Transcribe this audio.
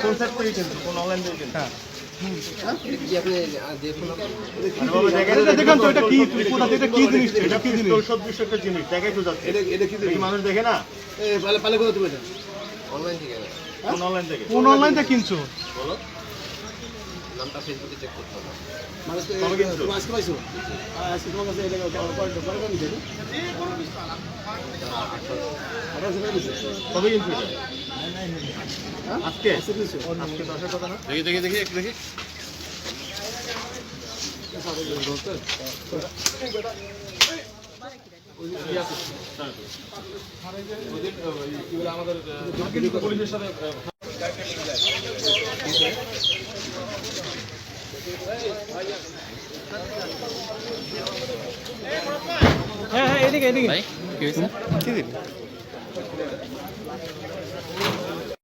কোন সাইট করেছেন কোন অনলাইন দিয়েছেন হ্যাঁ মানুষ দেখে না অনলাইন কোন অনলাইন থেকে কিনছো? বলো। নামটা ফেসবুকে চেক করতে হবে দেখি দেখি দেখি একটু দেখি আমাদের পুলিশের সাথে হ্যাঁ হ্যাঁ এদিকে এদিকে। কি হয়েছে? কি